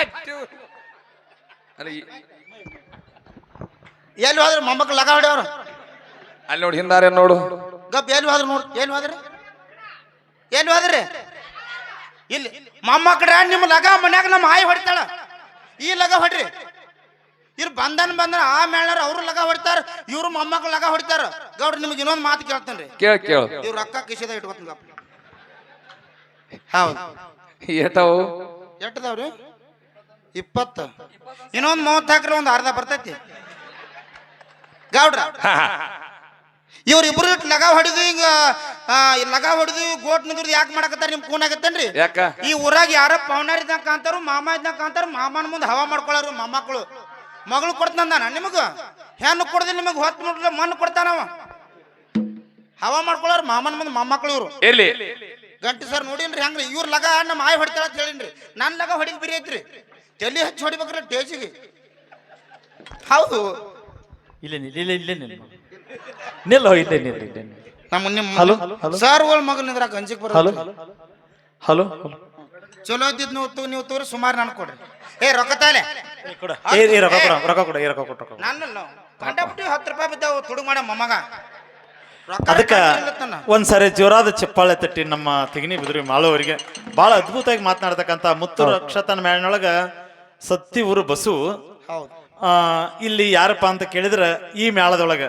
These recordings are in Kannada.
ಆಯ್ತು ಅಲ್ಲ ಎಲ್ಲಿ ಹೋದ್ರೆ ಮೊಮ್ಮಕ್ಕಳು ಲಗ ಹೊಡೆಯವ್ರು? ಅಲ್ಲಿ ನೋಡಿ ಹಿಂದಾರೆ ನೋಡು. ಗಪ್ ಎಲ್ಲಿ ಹೋದ್ರೆ ನೋಡು ಎಲ್ಲಿ ಹೋದ್ರಿ ಎಲ್ಲಿ ಹೋದ್ರಿ ಇಲ್ಲಿ ಮೊಮ್ಮಕ್ಳ್ರ ನಿಮ್ಮ ಲಗ ಮನ್ಯಾಗ ನಮ್ಮ ಆಯಿ ಹೊಡಿತಾಳ. ಈ ಲಗ ಹೊಡ್ರಿ. ಇವ್ರು ಬಂದನ್ ಬಂದ್ರ ಆ ಮೇಳ್ನಾರ ಅವ್ರು ಲಗ ಹೊಡಿತಾರ ಇವ್ರು ಮೊಮ್ಮಕ್ಕಳು ಲಗ ಹೊಡಿತಾರ. ಗೌಡ್ರಿ ನಿಮ್ಗೆ ಇನ್ನೊಂದು ಮಾತು ಕೇಳ್ತೇನ್ರಿ. ಕೇಳ ಕೇಳು. ಇವ್ರ ರೊಕ್ಕ ಕಿಶದ ಇಟ್ಕೊತೀನಿ ಗಪ್ಪ ಹೌದು. ಎಟ್ಟದವ್ರಿ ಇಪ್ಪತ್ತು. ಇನ್ನೊಂದು ಮೂವತ್ತು ಹಾಕ್ರಿ ಒಂದು ಅರ್ಧ ಬರ್ತೈತಿ. ಗೌಡ್ರ ಇವ್ರ ಇಬ್ರು ಇಟ್ ಲಗ ಹೊಡೆದು ಹಿಂಗ ಲಗ ಹೊಡಿದು ಗೋಟ್ ನಿಂದ್ರದು ಯಾಕೆ ಮಾಡಕತ್ತಾರ ನಿಮ್ ಫೋನ್ ಆಗತ್ತೇನ್ರಿ? ಯಾಕ? ಈ ಊರಾಗ ಯಾರ ಪವನಾರ್ ಇದ್ದಂಗ ಕಾಂತಾರು ಮಾಮ ಇದ್ದಂಗ ಕಾಂತಾರ ಮಾಮನ ಮುಂದೆ ಹವಾ ಮಾಡ್ಕೊಳ್ಳಾರು ಮೊಮ್ಮಕ್ಕಳು ಮಗಳು ಕೊಡ್ತಾನ ನಿಮಗ? ಹೆಣ್ಣು ಕೊಡದಿ ನಿಮಗ್ ಹೊತ್ತು ನೋಡ್ರಿ ಮಣ್ಣು ಕೊಡ್ತಾನವ ಹವಾ ಮಾಡ್ಕೊಳ್ಳಾರ ಮಾಮನ ಮುಂದೆ ಮೊಮ್ಮಕ್ಕಳು ಇವ್ರು. ಇರ್ಲಿ ಗಂಟೆ ಸರ್ ನೋಡಿನ್ರಿ ಹಂಗ್ರಿ ಇವ್ರ ಲಗ ನಮ್ಮ ಆಯ್ ಹೊಡಿತಾಳ ಅಂತ ಹೇಳಿನ್ರಿ. ನನ್ನ ಲಗ ಹೊಡಿದ್ ಬಿರಿ ಐತ್ರಿ. ತಲೆ ಹಚ್ಚಿ ಹೊಡಿಬೇಕ್ರಿ ಟೇಜಿಗೆ ಹೌದು. ಇಲ್ಲ ಇಲ್ಲ ಇಲ್ಲ ಇಲ್ಲ ನಿಲ್ಲ ನಿಲ್ಲ ಇಲ್ಲೇ ನಿಲ್ಲ ಇಲ್ಲೇ ನಮ್ಮ ನಿಮ್ಮ ಹಲೋ, ಹಲೋ. ಸರ್ ಒಳ ಮಗಲ್ ನಿಂದ್ರ ಗಂಜಿಗೆ ಹಲೋ ಬರೋದು. ಹಲೋ? ಚಲೋ ಇದ್ದಿದ್ ನೀವು ತೂ ನೀವು ತೋರಿ ಸುಮಾರು ನನ್ ಕೊಡ್ರಿ. ಏ ರೊಕ್ಕ ತಾಲೆ ಕೊಡ. ಏ ರೊಕ್ಕ ಕೊಡ ರೊಕ್ಕ ಕೊಡ ಏ ಹತ್ತು ರೂಪಾಯಿ ಬಿದ್ದಾವು ತುಡುಗ್ ಮಾಡ ಮೊಮ್ಮಗ. ಅದಕ್ಕೆ. ಒಂದ್ಸರಿ ಜೋರಾದ ಚಪ್ಪಾಳೆ ತಟ್ಟಿ ನಮ್ಮ ತೆಗಿನಿ ಬಿದ್ರಿ ಮಾಳೋವರಿಗೆ. ಬಹಳ ಅದ್ಭುತವಾಗಿ ಮಾತನಾಡ್ತಕ್ಕಂಥ ಮುತ್ತು ಅಕ್ಷತನ ಮೇಳನೊಳಗ ಸತ್ತಿ ಊರು ಬಸು. ಹೌದು. ಆ, ಇಲ್ಲಿ ಯಾರಪ್ಪ ಅಂತ ಕೇಳಿದ್ರ ಈ ಮೇಳದೊಳಗ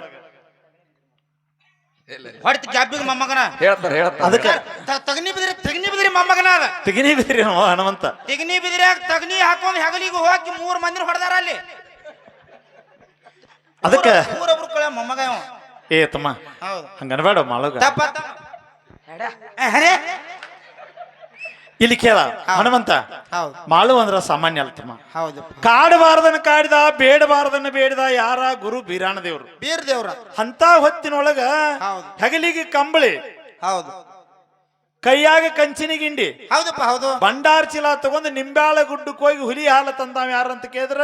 ಹೊಡಿತ ಕ್ಯಾಬಿಗೆ ಮೊಮ್ಮಗನ. ಹೇಳ್ತಾರೆ ಹೇಳ್ತಾರೆ. ಅದಕ್ಕ ತ- ತಗ್ನಿ ಬಿದ್ರಿ ತಗನಿ ಬಿದ್ರಿ ಮೊಮ್ಮಗನ ಅದ. ತೆಗಿನಿ ಬಿದ್ರಿ ನಾವು ಹನುಮಂತ. ತೆಗನಿ ಬಿದ್ರ್ಯಾಗ ತಗನಿ ಹಾಕೊಂಡ್ ಹೆಗಲಿಗೆ ಹೋಗಿ ಮೂರ್ ಮಂದಿ ಹೊಡೆದಾರ ಅಲ್ಲಿ. ಅದಕ್ಕೆ ಊರೊಬ್ರು ಕಳ ಮೊಮ್ಮಗ ಇವ ಏ ತಮ್ಮ ಹೌದು. ಹಂಗನ್ಬೇಡ ಮಾಳಗ. ತಪ್ಪ ಅರೆ ಇಲ್ಲಿ ಕೇಳ ಹನುಮಂತ. ಮಾಳು ಅಂದ್ರ ಸಾಮಾನ್ಯ ಅಲ್ತಮ್ಮ ಹೌದು. ಕಾಡಬಾರದನ್ನ ಕಾಡಿದ ಬೇಡಬಾರದನ್ನ ಬೇಡದ ಯಾರ ಗುರು ಬೀರಾಣ ದೇವ್ರು ಬೀರ್ ದೇವ್ರ ಅಂತ ಹೊತ್ತಿನೊಳಗ ಹಗಲಿಗೆ ಕಂಬಳಿ ಹೌದು. ಕೈಯಾಗ ಕಂಚಿನ ಗಿಂಡಿ ಹೌದಪ್ಪ ಹೌದು. ಬಂಡಾರ ಚೀಲ ತಗೊಂಡು ನಿಂಬಾಳ ಗುಡ್ಡಕ್ಕೆ ಹೋಗಿ ಹುಲಿ ಹಾಲ ತಂದಾವ ಯಾರಂತ ಕೇಳಿದ್ರ?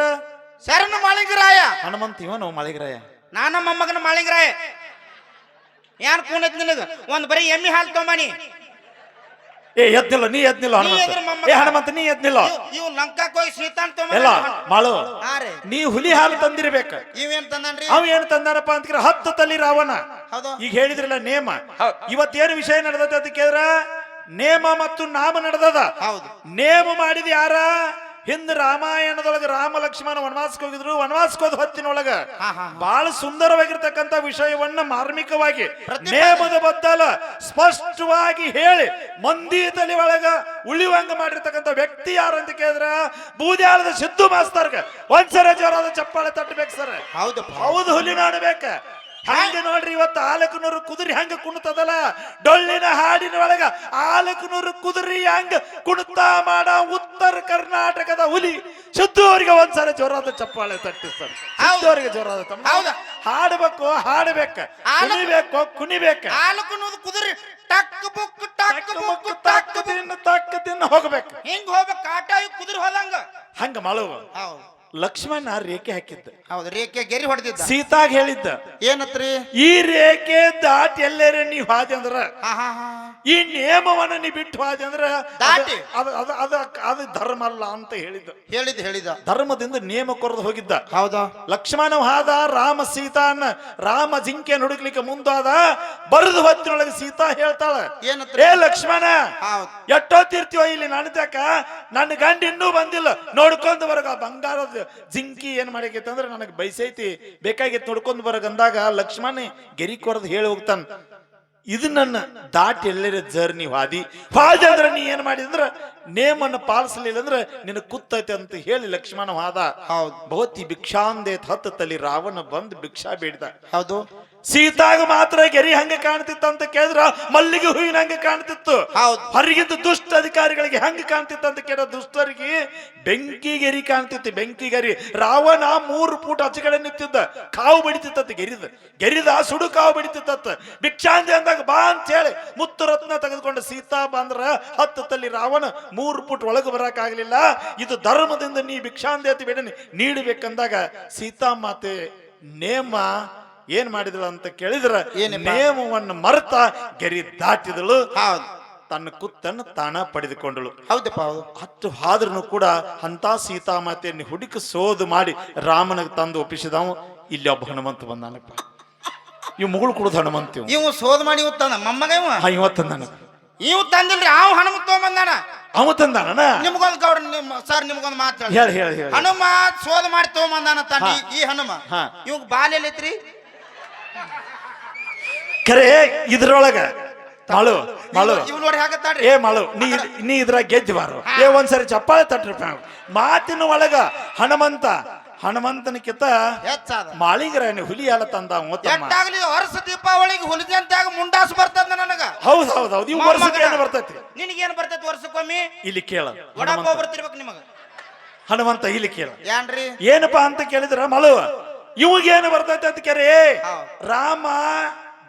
ಶರಣ ಮಾಳಿಂಗರಾಯ. ಹನುಮಂತ ಇವನು ಮಾಳಿಗರಾಯ. ನಾನ ಮೊಮ್ಮಗನ ಮಾಳಿಂಗರಾಯ. ಯಾನ್ ಕೂನೈತ್ ನಿನಗ? ಒಂದ್ ಬರೀ ಎಮ್ಮಿ ಹಾಲು ತೊಂಬಾನಿ ಏ ಎದ್ದಿಲ್ಲ ನೀ ಎದ್ನಿಲ್ಲ ಹನುಮಂತ. ಏ ಹನುಮಂತ ನೀ ಎದ್ನಿಲ್ಲ ಇವ್ ಲಂಕಾಕ್ ಹೋಗಿ ಸೀತಾನ್ ಇಲ್ಲ ಮಾಳು ನೀ ಹುಲಿ ಹಾಲು ತಂದಿರ್ಬೇಕು. ಇವೇನ್ ತಂದ್ರಿ ಅವ ಏನ್ ತಂದಾನಪ್ಪ ಅಂತ ಹತ್ತು ತಲಿ ರಾವಣ. ಈಗ ಹೇಳಿದ್ರಲ್ಲ ನೇಮ. ಇವತ್ತೇನು ವಿಷಯ ನಡೆದದ ಅದಕ್ಕೆ ನೇಮ ಮತ್ತು ನಾಮ ನಡೆದದ. ಹೌದು. ನೇಮ ಮಾಡಿದ ಯಾರ? ಹಿಂದ ರಾಮಾಯಣದೊಳಗ ರಾಮ ಲಕ್ಷ್ಮಣ ವನವಾಸಕ್ಕೆ ಹೋಗಿದ್ರು. ವನವಾಸಕ್ಕೆ ಹೋದ ಹೊತ್ತಿನೊಳಗ ಬಹಳ ಸುಂದರವಾಗಿರ್ತಕ್ಕಂಥ ವಿಷಯವನ್ನ ಮಾರ್ಮಿಕವಾಗಿ ನೇಮದ ಬದ್ದಲ ಸ್ಪಷ್ಟವಾಗಿ ಹೇಳಿ ಮಂದಿ ತಲೆ ಒಳಗ ಉಳಿವಂಗ ಮಾಡಿರ್ತಕ್ಕಂಥ ವ್ಯಕ್ತಿ ಯಾರು ಅಂತ ಕೇಳಿದ್ರ ಬೂದ್ಯಾಳದ ಸಿದ್ದು ಮಾಸ್ತರ್ಗ. ಒಂದ್ಸರ ಜೋರಾದ ಚಪ್ಪಾಳೆ ತಟ್ಟಬೇಕು ಸರ್. ಹೌದು ಹೌದು ಹುಲಿ ನೋಡ್ಬೇಕ. ಹಂಗ ನೋಡ್ರಿ ಇವತ್ತು ಆಲಕನೂರು ಕುದುರಿ ಹಂಗ ಕುಣತದಲ್ಲ? ಡೊಳ್ಳಿನ ಹಾಡಿನ ಒಳಗ ಆಲಕನೂರು ಕುದುರಿ ಹಂಗ ಕುಣತ ಮಾಡ ಉತ್ತರ ಕರ್ನಾಟಕದ ಹುಲಿ. ಶುದ್ಧ ಅವರಿಗೆ ಒಂದ್ಸಲ ಜೋರಾದ ಚಪ್ಪಾಳೆ ತಟ್ಟಿಸ್ತಾರೆ. ಹೌದು. ಅವರಿಗೆ ಜೋರಾದ ಹೌದಾ? ಹಾಡಬೇಕು ಹಾಡಬೇಕು. ಕುಣಿಬೇಕು ಕುಣಿಬೇಕು. ಆಲಕನೂರು ಕುದುರಿ ಟಕ್ ಬುಕ್ ಟಕ್ ಬುಕ್ ಟಕ್ ತಿನ್ನ ಟಕ್ ತಿನ್ನ ಹೋಗ್ಬೇಕು. ಹಿಂಗ್ ಹೋಗ್ಬೇಕು ಆಟ ಕುದುರಿ ಹೋದಂಗ. ಹಂಗ ಮಾಡುವ ಹೌದು. ಲಕ್ಷ್ಮಣ ರೇಖೆ ಹಾಕಿದ್ದ. ಹೌದು ರೇಖೆ ಗೆರಿ ಹೊಡೆದಿದ್ದ. ಸೀತಾಗ ಹೇಳಿದ್ದ. ಏನತ್ರಿ? ಈ ರೇಖೆ ದಾಟಿ ಎಲ್ಲರ ನೀ ಹಾದಿ ಅಂದ್ರ ಈ ನಿಯಮವನ್ನ ನೀ ಬಿಟ್ಟು ಹಾದಿ ಅಂದ್ರೆ ದಾಟಿ. ಅದು ಅದು ಅದು ಅದು ಧರ್ಮ ಅಲ್ಲ ಅಂತ ಹೇಳಿದ ಹೇಳಿದ ಹೇಳಿದ. ಧರ್ಮದಿಂದ ನಿಯಮ ಕೊರದು ಹೋಗಿದ್ದ. ಹೌದಾ? ಲಕ್ಷ್ಮಣ ಹಾದ ರಾಮ ಸೀತಾನ ರಾಮ ಜಿಂಕೆ ಹುಡುಕ್ಲಿಕ್ಕೆ ಮುಂದಾದ ಬರದು ಹೊತ್ತಿನೊಳಗೆ ಸೀತಾ ಹೇಳ್ತಾಳೆ? ಏ ಲಕ್ಷ್ಮಣ ಎಷ್ಟೊತ್ತಿರ್ತೀವ ಇಲ್ಲಿ ನನ್ದಕ್ಕ ನನ್ನ ಗಂಡ ಇನ್ನೂ ಬಂದಿಲ್ಲ. ನೋಡ್ಕೊಂಡು ಬರಗ ಬಂಗಾರದ ಜಿಂಕಿ ಏನ್ ಮಾಡಕೈತೆ ಅಂದ್ರೆ ನನಗೆ ಬೈಸೈತಿ ಬೇಕಾಗಿತ್ತು ನೋಡ್ಕೊಂಡು ಬರಗ ಅಂದಾಗ ಲಕ್ಷ್ಮಣ ಗೆರಿ ಕೊರದ್ ಹೇಳಿ ಹೋಗ್ತಾನ. ಇದು ನನ್ನ ದಾಟಿ ಎಲ್ಲರ ಜರ್ನಿ ವಾದಿ. ವಾದಿ ಅಂದ್ರೆ ನೀ ಏನ್ ಮಾಡಿದ ನೇಮ್ ನೇಮನ್ನ ಪಾಲಿಸಲಿಲ್ಲ ಅಂದ್ರೆ ನಿನ್ನ ಕುತ್ತೈತೆ ಅಂತ ಹೇಳಿ ಲಕ್ಷ್ಮಣ ವಾದ. ಹೌದು. ಭವತಿ ಭಿಕ್ಷಾಂದೇ ಹತ್ತು ತಲಿ ರಾವಣ ಬಂದ್ ಭಿಕ್ಷಾ ಬೇಡಿದ. ಹೌದು. ಸೀತಾಗ ಮಾತ್ರ ಗೆರಿ ಹಂಗ ಕಾಣ್ತಿತ್ತು ಅಂತ ಕೇಳಿದ್ರ ಮಲ್ಲಿಗೆ ಹೂವಿನ ಹಂಗೆ ಕಾಣ್ತಿತ್ತು. ಹೊರಗಿದ್ದ ದುಷ್ಟ ಅಧಿಕಾರಿಗಳಿಗೆ ಹಂಗೆ ಕಾಣ್ತಿತ್ತು ಅಂತ ಕೇಳ ದುಷ್ಟರಿಗೆ ಬೆಂಕಿ ಗೆರಿ ಕಾಣ್ತಿತ್ತು ಬೆಂಕಿ ಗೆರಿ. ರಾವಣ ಮೂರು ಫೂಟ್ ಹಚ್ಚಗಡೆ ನಿಂತಿದ್ದ ಕಾವು ಬಡಿತಿತ್ತಂತ ಗೆರಿದ. ಗೆರಿದ ಸುಡು ಕಾವು ಬಡಿತಿತ್ತಂತ. ಭಿಕ್ಷಾಂತಿ ಅಂದಾಗ ಬಾ ಅಂತ ಹೇಳಿ ಮುತ್ತು ರತ್ನ ತೆಗೆದುಕೊಂಡು ಸೀತಾ ಬಂದ್ರ ಹತ್ತು ತಲ್ಲಿ ರಾವಣ ಮೂರು ಫೂಟ್ ಒಳಗೆ ಬರಕ್ ಆಗ್ಲಿಲ್ಲ ಇದು ಧರ್ಮದಿಂದ ನೀ ಭಿಕ್ಷಾಂತಿ ಅಂತ ಬೇಡ ನೀಡಬೇಕಂದಾಗ ಸೀತಾ ಮಾತೆ ನೇಮ ಏನ್ ಮಾಡಿದಳು ಅಂತ ಕೇಳಿದ್ರ ನಿಯಮವನ್ನು ನೇಮವನ್ನು ಮರೆತ ಗೆರಿ ದಾಟಿದಳು. ತನ್ನ ಕುತ್ತನ್ನು ತಾಣ ಪಡೆದುಕೊಂಡಳು. ಹೌದಪ್ಪ ಹೌದು. ಹತ್ತು ಆದ್ರೂ ಕೂಡ ಅಂತ ಸೀತಾಮಾತೆಯನ್ನು ಹುಡುಕಿ ಸೋದು ಮಾಡಿ ರಾಮನಿಗೆ ತಂದು ಒಪ್ಪಿಸಿದವ ಇಲ್ಲಿ ಒಬ್ಬ ಹನುಮಂತ ಬಂದಾನಪ್ಪ. ಇವ್ ಮುಗುಳು ಕುಡಿದು ಹನುಮಂತ ಇವ ಸೋದ್ ಮಾಡಿ ಇವ್ ತಂದ ಮೊಮ್ಮಗ ಇವ ತಂದಾನ. ಇವ್ ತಂದಿಲ್ರಿ ಅವ್ ಹನುಮಂತ ಬಂದಾನ? ಅವ ತಂದಾನ ನಿಮ್ಗೊಂದು ಗೌಡ್ರ ನಿಮ್ ಸರ್ ನಿಮ್ಗೊಂದ್ ಮಾತು ಹೇಳಿ. ಹೇಳಿ ಹನುಮ ಸೋದ್ ಮಾಡಿ ತಗೊಂಬಂದಾನ ತಂದ ಈ ಹನುಮ? ಇವಾಗ ಇವ್ ಬಾಲ್ ಎಲ್ಲೈತ್ರಿ ಖರೆ ಇದ್ರೊಳಗ. ಮಳು ಮಳು. ಏ ಮಳು ನೀ ನೀ ಇದ್ರ ಗೆದ್ದಿ ಬಾರು. ಏ ಒಂದ್ಸರಿ ಚಪ್ಪಾಳೆ ತಟ್ರಿ. ಮಾತಿನ ಒಳಗ ಹನುಮಂತ ಹನುಮಂತನಕ್ಕಿಂತ ಹೆಚ್ಚಾದ. ಮಾಳಿಂಗರಾಯನ ಹುಲಿ ಅಲ್ಲ ತಂದ ಎಟ್ಟಾಗ್ಲಿ ವರ್ಷ ದೀಪಾವಳಿಗೆ ಹುಲಿದಂತಾಗ ಮುಂಡಾಸ್ ಬರ್ತದ ನನಗ. ಹೌದ್ ಹೌದ್ ಹೌದು. ಇವ್ ವರ್ಷಕ್ಕೆ ಏನು ಬರ್ತೈತಿ? ನಿನಗೇನ್ ಬರ್ತೈತಿ ವರ್ಷಕ್ಕೊಮ್ಮೆ? ಇಲ್ಲಿ ಕೇಳ. ವಡಾಪಾವ್ ಬರ್ತಿರ್ಬೇಕು ನಿಮಗ. ಹನುಮಂತ ಇಲ್ಲಿ ಕೇಳ. ಏನ್ರಿ? ಏನಪ್ಪಾ ಅಂತ ಕೇಳಿದ್ರ ಮಳು. ಇವಾಗೇನು ಬರ್ತೈತೆ ಅಂತ ಕೆರೆ? ರಾಮ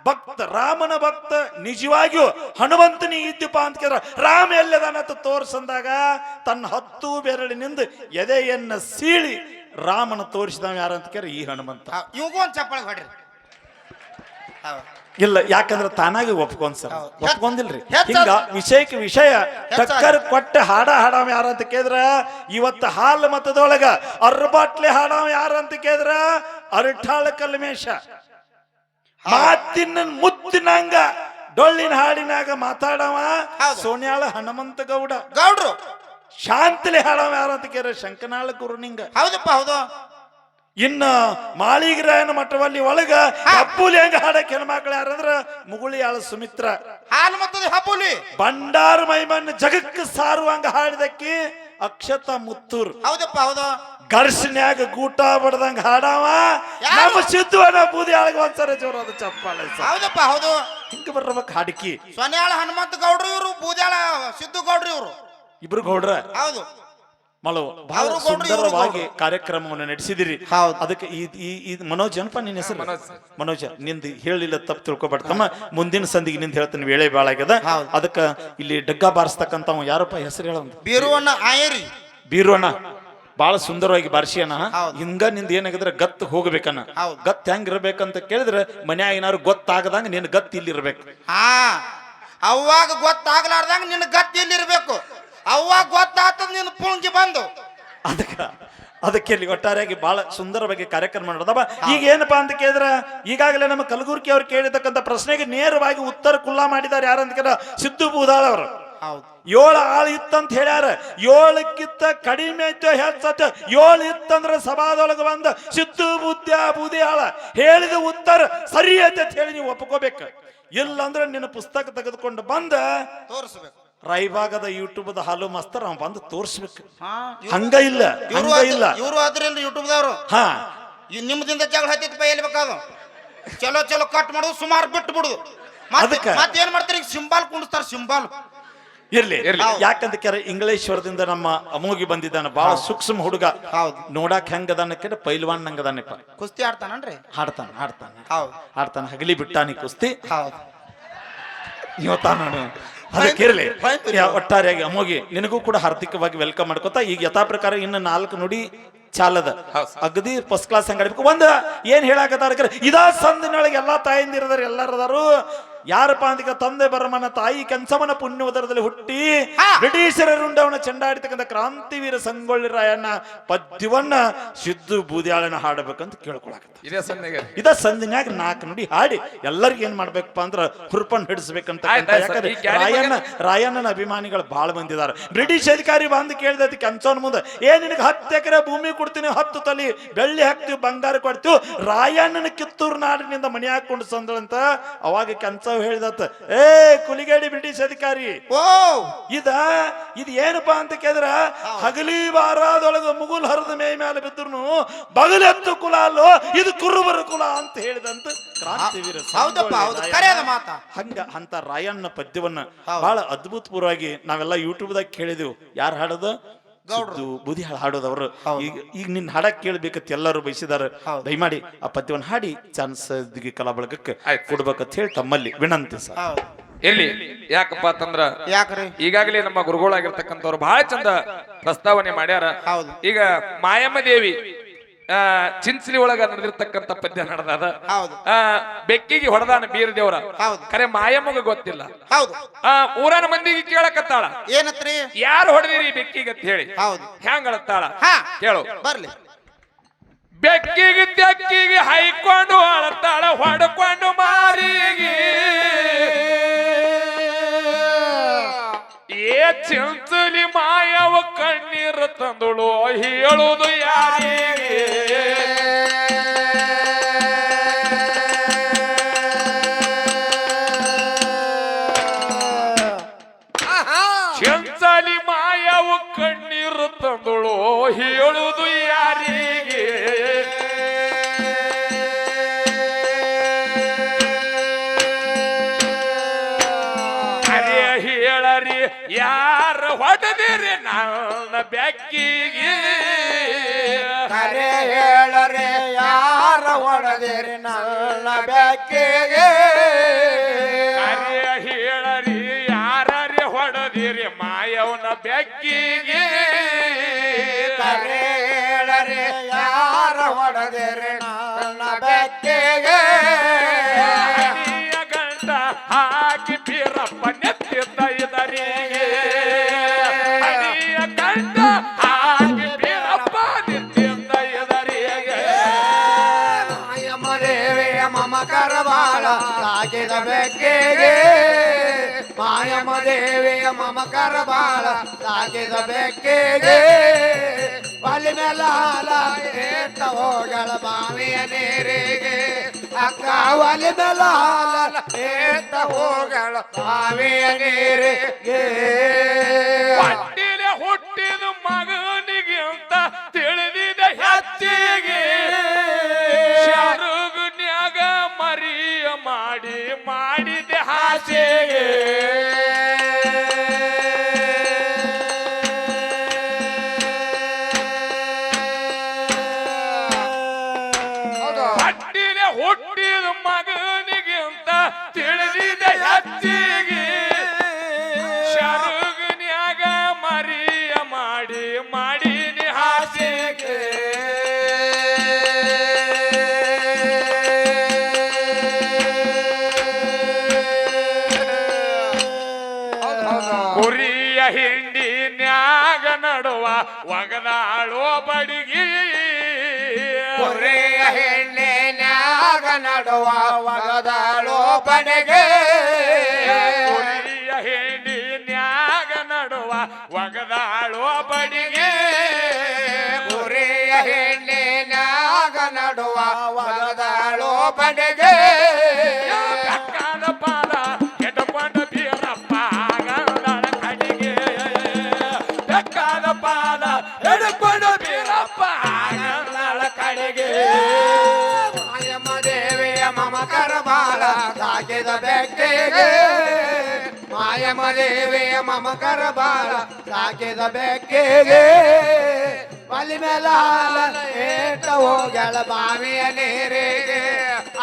ಭಕ್ತ ರಾಮನ ಭಕ್ತ ನಿಜವಾಗಿಯೂ ಹನುಮಂತನಿ ಇದ್ದಪ್ಪ ಅಂತ ಕೇಳ ರಾಮ ಎಲ್ಲದಾನಂತ ತೋರಿಸಂದಾಗ ತನ್ನ ಹತ್ತು ಬೆರಳಿನಿಂದ ಎದೆಯನ್ನ ಸೀಳಿ ರಾಮನ ತೋರಿಸಿದವ ಯಾರಂತ ಕೇಳಿ ಈ ಹನುಮಂತ. ಇವಾಗೂ ಒಂದು ಚಪ್ಪಾಳೆ ಹೊಡ್ರಿ. ಇಲ್ಲ ಯಾಕಂದ್ರೆ ತಾನಾಗಿ ಒಪ್ಕೊಂಡ್ ಸರ್. ಒಪ್ಕೊಂಡಿಲ್ರಿ. ಹಿಂಗ ವಿಷಯಕ್ಕೆ ವಿಷಯ ಚಕ್ಕರ್ ಟಕ್ಕರ್ ಕೊಟ್ಟ ಹಾಡ ಹಾಡಾವ ಯಾರಂತ ಕೇಳಿದ್ರ ಇವತ್ತು ಹಾಲು ಮತದೊಳಗ ಅರ್ಬಾಟ್ಲೆ ಹಾಡಾವ ಯಾರಂತ ಕೇಳಿದ್ರ ಅರಠಾಳ ಕಲ್ಮೇಶ. ಮಾತಿನ ಮುತ್ತಿನಂಗ ಡೊಳ್ಳಿನ ಹಾಡಿನಾಗ ಮಾತಾಡವ. ಸೋನ್ಯಾಳ ಹನುಮಂತ ಗೌಡ. ಗೌಡ್ರು. ಶಾಂತಲಿ ಹಾಡವ ಯಾರಂತ ಕೇರ ಶಂಕನಾಳ ಕುರುನಿಂಗ. ಹೌದಪ್ಪ ಹೌದು. ಇನ್ನ ಮಾಳಿಗರಾಯನ ಮಠವಲ್ಲಿ ಒಳಗ ಅಪ್ಪುಲಿ ಹೆಂಗ ಹಾಡಕ್ ಹೆಣ್ಮಕ್ಳು ಯಾರಂದ್ರ ಮುಗುಳಿಯಾಳ ಸುಮಿತ್ರ. ಹಾಲು ಮತ್ತದ ಹಬ್ಬುಲಿ. ಬಂಡಾರ ಮೈಮನ್ ಜಗಕ್ಕೆ ಸಾರುವಂಗ ಹಾಡಿದಕ್ಕೆ ಅಕ್ಷತ ಮುತ್ತೂರ್. ಹೌದಪ್ಪ ಹೌದು. ಘರ್ಷನ್ಯಾಗ ಗೂಟ ಬಡ್ದಂಗ ಹಾಡವ. ನಮ್ಮ ಸಿದ್ದು ಅಣ್ಣ ಬೂದಿ ಆಳಗ ಒಂದ್ಸರಿ ಜೋರದ ಚಪ್ಪಾಳೆ ಹೌದಪ್ಪ ಹೌದು. ಹಿಂಗ ಬರ್ಬೇಕು ಹಾಡಿಕಿ. ಸೊನ್ಯಾಳ ಹನುಮಂತ ಗೌಡ್ರು ಇವರು ಬೂದ್ಯಾಳ ಸಿದ್ದು ಗೌಡ್ರು ಇವರು. ಇಬ್ರು ಗೌಡ್ರ? ಹೌದು. ಮಳು ಬಹಳ ಸುಂದರವಾಗಿ. ಕಾರ್ಯಕ್ರಮವನ್ನು ನಡೆಸಿದಿರಿ. ಹೌದು. ಅದಕ್ಕೆ ಈ ಮನೋಜ್ ಏನಪ್ಪ ನಿನ್ನ ಹೆಸರು? ಮನೋಜ್. ನಿಂದ ಹೇಳಿಲ್ಲ ತಪ್ಪು ತಿಳ್ಕೊಬಾರ್ದಮ್ಮ ಮುಂದಿನ ಸಂದಿಗೆ ನಿಂದ ಹೇಳ್ತೀನಿ ವೇಳೆ ಭಾಳ ಆಗ್ಯದ. ಹೌದು. ಅದಕ್ಕ ಇಲ್ಲಿ ಡಗ್ಗ ಬಾರಿಸ್ತಕ್ಕಂತ ಯಾರಪ್ಪ ಹೆಸರು ಹೇಳ ಬೀರುವಣ್ಣ ಆಯರಿ. ಬೀರುವಣ್ಣ. ಬಹಳ ಸುಂದರವಾಗಿ ಬಾರಿಸಿಯನ ಹೌದು. ಹಿಂಗ ನಿಂದ ಏನಾಗಿದ್ರೆ ಗತ್ ಹೋಗ್ಬೇಕನ್ನ ಹೌದು. ಗತ್ ಹೆಂಗ್ ಇರ್ಬೇಕಂತ ಕೇಳಿದ್ರೆ ಮನ್ಯಾಗ ಏನಾರು ಗೊತ್ತಾಗದಂಗ ನಿನ್ ಗತ್ ಇಲ್ಲಿ ಇರ್ಬೇಕು ಹಾ. ಅವಾಗ ಗೊತ್ತಾಗ್ಲಾರ್ದಂಗ ನಿನ್ನ ಗತ್ ಇರ್ಬೇಕು ಅವಾಗ ಗೊತ್ತಾತದ ನಿನ್ನ ಪುಂಗಿ ಬಂದು. ಅದಕ್ಕ ಅದಕ್ಕೆ ಇಲ್ಲಿ ಒಟ್ಟಾರೆಯಾಗಿ ಬಹಳ ಸುಂದರವಾಗಿ ಕಾರ್ಯಕ್ರಮ ಮಾಡೋದಪ್ಪ ಈಗ ಏನಪ್ಪಾ ಅಂತ ಕೇಳಿದ್ರೆ? ಈಗಾಗಲೇ ನಮ್ಮ ಕಲಬುರ್ಗಿ ಅವ್ರು ಕೇಳಿರ್ತಕ್ಕಂಥ ಪ್ರಶ್ನೆಗೆ ನೇರವಾಗಿ ಉತ್ತರ ಕುಲ್ಲಾ ಮಾಡಿದ್ದಾರೆ ಯಾರಂತ ಕೇಳ ಸಿದ್ದು ಬೂದಾಳ ಅವರು. ಹೌದು. ಏಳು ಆಳು ಇತ್ತಂತ ಹೇಳ್ಯಾರ. ಏಳಕ್ಕಿತ್ತ ಕಡಿಮೆ ಇತ್ತು ಹೆಚ್ಚತ್ತ ಏಳು ಇತ್ತಂದ್ರ ಸಭಾದೊಳಗೆ ಬಂದ ಸಿದ್ದು ಬುದ್ಧ ಆಳ. ಹೇಳಿದ ಉತ್ತರ ಸರಿ ಐತೆ ಅಂತ ಹೇಳಿ ನೀವು ಒಪ್ಕೋಬೇಕು. ಇಲ್ಲಂದ್ರೆ ನಿನ್ನ ಪುಸ್ತಕ ತೆಗೆದುಕೊಂಡು ಬಂದ ತೋರಿಸ್ಬೇಕು. ರಾಯಭಾಗದ ಯೂಟ್ಯೂಬ್ದ ಹಾಲು ಮಸ್ತರ್ ಅವ ಬಂದು ತೋರಿಸ್ಬೇಕು. ಹಂಗ ಇಲ್ಲ ಇವರು ಹಂಗ ಇಲ್ಲ. ಇವರು ಆದ್ರೆ ಯೂಟ್ಯೂಬ್ದವರು? ಹಾ. ನಿಮ್ದಿಂದ ಜಗಳ ಹತ್ತಿತ್ತು ಪೈ ಬೇಕಾದು? ಚಲೋ ಚಲೋ ಕಟ್ ಮಾಡುದು ಸುಮಾರು ಬಿಟ್ಟು ಬಿಡುದು. ಅದಕ್ಕ? ಮತ್ತೇನ್ ಮಾಡ್ತಾರೆ? ಈಗ ಸಿಂಬಾಲ್ ಕುಣಿಸ್ತಾರ ಸಿಂಬಾಲ್. ಇರ್ಲಿ. ಯಾಕಂತ ಕೇಳ ಇಂಗ್ಲೇಶ್ವರದಿಂದ ನಮ್ಮ ಅಮೋಗಿ ಬಂದಿದ್ದಾನೆ. ಬಹಳ ಸೂಕ್ಷ್ಮ ಹುಡುಗ. ಹೌದು. ನೋಡಾಕ್ ಹೆಂಗದಾನ ಕೇಳ ಪೈಲ್ವಾನ್ ನಂಗದಾನಪ್ಪ ಕುಸ್ತಿ ಆಡ್ತಾನನ್ರಿ? ಹಾಡ್ತಾನ ಹಾಡ್ತಾನ ಹೌದು. ಹಾಡ್ತಾನ ಹಗಲಿ ಬಿಟ್ಟಾನಿ ಕುಸ್ತಿ. ಹೌದು. Fine. ಒಟ್ಟಾರೆಯಾಗಿ ಅಮೋಗಿ ನಿನಗೂ ಕೂಡ ಹಾರ್ದಿಕವಾಗಿ ವೆಲ್ಕಮ್ ಮಾಡ್ಕೊತಾ ಈಗ ಯಥಾ ಪ್ರಕಾರ ಇನ್ನು ನಾಲ್ಕು ನುಡಿ ಚಾಲದ. ಅಗದಿ ಫಸ್ಟ್ ಕ್ಲಾಸ್ ಹಂಗಾಡ್ಬೇಕು ಒಂದ್ ಏನ್ ಹೇಳಾಕತ್ತಾರ ಇದಾ ಸಂದಿನೊಳಗೆ ಎಲ್ಲಾ ತಾಯಿಂದಿರದಾರ ಎಲ್ಲರದಾರು ಯಾರಪ್ಪ ಅಂತ ತಂದೆ ಬರಮನ ತಾಯಿ ಕೆಂಚಮನ ಪುಣ್ಯ ಉದರದಲ್ಲಿ ಹುಟ್ಟಿ ಬ್ರಿಟಿಷರ ರುಂಡವನ ಚೆಂಡಾಡಿತಕ್ಕಂಥ ಕ್ರಾಂತಿವೀರ ಸಂಗೊಳ್ಳಿ ರಾಯಣ್ಣ ಪದ್ಯವನ್ನ ಸಿದ್ದು ಬೂದಿಯಾಳನ ಹಾಡಬೇಕಂತ ಕೇಳ್ಕೊಳಕತ್ತ ಇದೇ ಇದ ಸಂದಿನ್ಯಾಗ ನಾಲ್ಕು ನುಡಿ ಹಾಡಿ ಎಲ್ಲರಿಗೂ ಏನ್ ಮಾಡ್ಬೇಕಪ್ಪ ಅಂದ್ರ ಹುರ್ಪನ್ ಹಿಡಿಸ್ಬೇಕಂತ ಯಾಕಂದ್ರೆ ರಾಯಣ್ಣ ರಾಯಣ್ಣನ ಅಭಿಮಾನಿಗಳು ಬಾಳ ಬಂದಿದ್ದಾರೆ ಬ್ರಿಟಿಷ್ ಅಧಿಕಾರಿ ಬಂದು ಕೇಳಿದ ಕೆಂಸವನ ಮುಂದೆ ಏ ನಿನಗೆ ಹತ್ತು ಎಕರೆ ಭೂಮಿ ಕೊಡ್ತೀನಿ ಹತ್ತು ತಲಿ ಬೆಳ್ಳಿ ಹಾಕ್ತಿವಿ ಬಂಗಾರ ಕೊಡ್ತೀವಿ. ರಾಯಣ್ಣನ ಕಿತ್ತೂರು ನಾಡಿನಿಂದ ಮನೆ ಹಾಕೊಂಡು ಸಂದಳಂತ ಅವಾಗ ಕಂಚವ್ ಹೇಳಿದತ್ತ ಏ ಕುಲಿಗೇಡಿ ಬ್ರಿಟಿಷ್ ಅಧಿಕಾರಿ ಓ ಇದ ಇದು ಏನಪ್ಪಾ ಅಂತ ಕೇಳಿದ್ರ ಹಗಲಿ ಬಾರಾದೊಳಗ ಮುಗುಲ್ ಹರಿದ ಮೇ ಮೇಲೆ ಬಿದ್ರು ಬಗಲೆತ್ತು ಕುಲ ಅಲ್ಲೋ ಇದು ಕುರುಬರ ಕುಲ ಅಂತ ಹೇಳಿದಂತ ಕ್ರಾಂತಿವೀರ ಹೌದಪ್ಪ ಹೌದು ರಾಯಣ್ಣ. ಕರೆಯದ ಮಾತ ಹಂಗ ಅಂತ ರಾಯಣ್ಣ ಪದ್ಯವನ್ನ. ಬಹಳ ಅದ್ಭುತಪೂರ್ವವಾಗಿ ನಾವೆಲ್ಲ ಯೂಟ್ಯೂಬ್ದಾಗ ಕೇಳಿದೆವು ಯಾರು ಹಾಡೋದು ಗೌಡ್ರು. ಹಾಳು ಹಾಡೋದವ್ರು. ಈಗ ಈಗ ನಿನ್ನ ಹಾಡ ಕೇಳ್ಬೇಕಂತ ಎಲ್ಲರೂ ಬಯಸಿದಾರೆ. ದಯಮಾಡಿ ಆ ಪದ್ಯವನ್ನು ಹಾಡಿ ಚಾನ್ಸ್ ಕಲಾ ಬಳಗಕ್ಕೆ. ಕೊಡ್ಬೇಕಂತ ಹೇಳಿ ತಮ್ಮಲ್ಲಿ ವಿನಂತಿ ಸರ್ ಇರ್ಲಿ ಯಾಕಪ್ಪ ಅಂತಂದ್ರ ಯಾಕ್ರಿ ಈಗಾಗಲೇ ನಮ್ಮ ಗುರುಗಳಾಗಿರ್ತಕ್ಕಂಥವ್ರು ಬಹಳ ಚಂದ ಪ್ರಸ್ತಾವನೆ ಮಾಡ್ಯಾರ ಹೌದು. ಈಗ ಮಾಯಮ್ಮ ದೇವಿ ಚಿಂಚಲಿ ಒಳಗ ನಡೆದಿರ್ತಕ್ಕಂಥ ಪದ್ಯ ನಡೆದ ಬೆಕ್ಕಿಗೆ ಹೊಡೆದಾನ ಬೀರ ದೇವರ ಕರೆ ಮಾಯಮ್ಮಗ ಗೊತ್ತಿಲ್ಲ. ಹೌದು. ಆ ಊರನ ಮಂದಿಗೆ ಕೇಳಕತ್ತಾಳ? ಏನತ್ರಿ? ಯಾರು ಹೊಡೆದಿರಿ ಬೆಕ್ಕಿಗೆ ಅಂತ ಹೇಳಿ? ಹೌದು. ಹ್ಯಾಂಗ ಅಳತ್ತಾಳ ಹಾ. ಕೇಳು. ಬರ್ಲಿ. ಬೆಕ್ಕಿಗೆ ತೆಕ್ಕಿಗೆ ಹೈಕೊಂಡು ಅಳತಾಳ ಹೊಡ್ಕೊಂಡು ಮಾರಿಗೆ. ಏ ಮಾಯವ ಕಣ್ಣೀರ ತಂದಳು ಹೇಳುವುದು ಯಾರಿಗೆ? ನನ್ನ ಬೆಕ್ಕಿಗೆ ಕರೆ ಹೇಳರೆ ಯಾರ ಹೊಡೆದಿರಿ ನನ್ನ ಬೆಕ್ಕಿಗೆ ಕರೆ ಹೇಳರಿ ಯಾರರಿ ಹೊಡೆದಿರಿ ಮಾಯವನ ಬೆಕ್ಕಿಗೆ ದೇವಿಯ ಮಮಕರ ಬಾಳ ಸಾಗಿದ ಬೆಕ್ಕಿಗೆ ಮಾಯಮ್ಮ ದೇವಿಯ ಮಮಕರ ಬಾಳ ಸಾಗಿದ ಬೆಕ್ಕಿಗೆ ಬಲಿ ಮೇಲೆ ಹಾಲ ಏತ ಹೋಗಳ ಬಾವಿಯ ನೀರಿಗೆ ಅಕ್ಕ ಒಲಿ ಮೇಲೆ ಹಾಲ ಏತ ಹೋಗಳ ಬಾವಿಯ ನೀರಿಗೆ ಹೊಟ್ಟಿಲೆ ಹುಟ್ಟಿದ ಮಾಡಿದ ಹಾಸಿಗೆ ಒಗದಾಳೋ ಬಡಿಗಿ. ಕೊರೆಯ ಹೆಣ್ಣಿನ್ಯಾಗ ನಡುವ ಒಗದಾಳೋ ಬಡಿಗೆ. ಕುರಿಯ ಹೆಣ್ಣಿನ್ಯಾಗ ನಡುವ ಒಗದಾಳೋ ಬಡಿಗೆ. ಕೊರೆಯ ಹೆಣ್ಣಿನ್ಯಾಗ ನಡುವ ಒಗದಾಳೋ ಬನೆಗೆ ಸಾಕಿದ ಬೆಕ್ಕಿಗೆ ಮಾಯಮ ದೇವಿಯ ಮಮಕರ ಬಾಲ ಸಾಕಿದ ಬೆಕ್ಕಿಗೆ. ಬಲಿ ಮೇಲೆ ಹಾಲ ಏಟ ಹೋಗಳ ಬಾವಿಯ ನೀರಿಗೆ.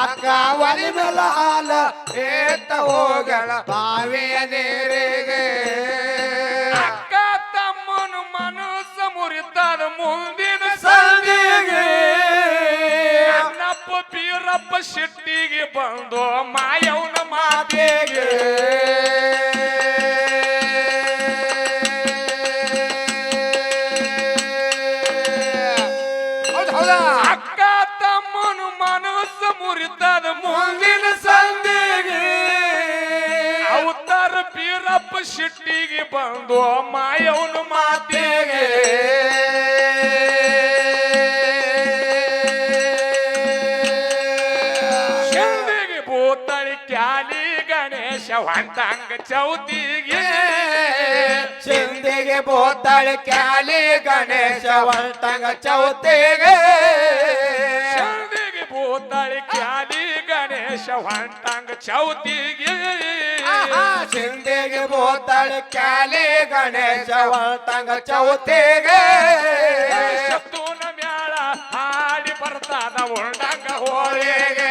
ಅಕ್ಕ ಒಲಿ ಮೇಲೆ ಹಾಲ ಏಟ ಹೋಗಳ ಬಾವಿಯ ನೀರಿಗೆ. ಅಕ್ಕ ತಮ್ಮನು ಮನಸ್ಸು ಮುರಿತಾರ ಮುಂದಿನ ಸಂದಿಗೆ ಅಣ್ಣಪ್ಪ ಬೀರಪ್ಪ ಶೆಟ್ಟಿಗೆ ಬಂದು ಮಾಯವನ ಮಾತಿಗೆ. ಅಕ್ಕ ತಮ್ಮನು ಮನಸ್ಸು ಮುರಿತದ ಮುಂದಿನ ಸಂದಿಗೆ. ಅವತಾರ ಬೀರಪ್ಪ ಶಿಟ್ಟಿಗೆ ಬಂದು ಮಾಯವನ ಮಾತಿಗೆ. ಗಣೇಶ ಹೊಂದಂಗ ಚೌತಿಗೆ ಸಿಂಧಿಗೆ ಬೋತಾಳೆ ಕ್ಯಾಲಿ ಗಣೇಶ ಹೊಲ್ತಂಗ ಚೌತಿಗೆ ಶಿಂದಿಗೆ ಭೂತಳಿ ಕ್ಯಾಲಿ ಗಣೇಶ ಹೊಂದಂಗ ಚೌತಿಗೆ ಸಿಂಧಿಗೆ ಬೋತಾಳೆ ಕ್ಯಾಲಿ ಗಣೇಶ ಹೊಲ್ತಂಗ ಚೌತಿಗೆ ಶತ್ರುನ ಮ್ಯಾಳ ಹಾಡಿ ಬರ್ತಾದ ಉಂಡಂಗ ಹೋಳಿಗೆ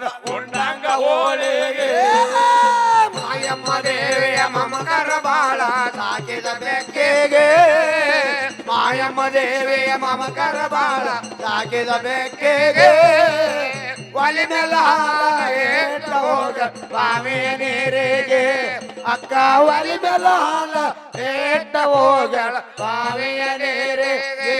ಬರ್ತಾದ ಉಂಡಂಗ ಹೋಳಿಗೆ ಮಾಯಮ್ಮ ದೇವಿಯ ಮಮಕರ ಬಾಳ ಸಾಕಿದ ಬೆಕ್ಕಿಗೆ. ಮಾಯಮ್ಮ ದೇವಿಯ ಮಮಕರ ಬಾಳ ಸಾಕಿದ ಬೆಕ್ಕಿಗೆ. ಒಲಿ ಮೇಲ ಹಾಲ ಏಟ ಹೋಗ, ಬಾವಿಯ ನೀರಿಗೆ. ಅಕ್ಕ ಒಲಿ ಹಾಲ ಏಟ ಹೋಗಳ ಬಾವಿಯ ನೀರಿಗೆ.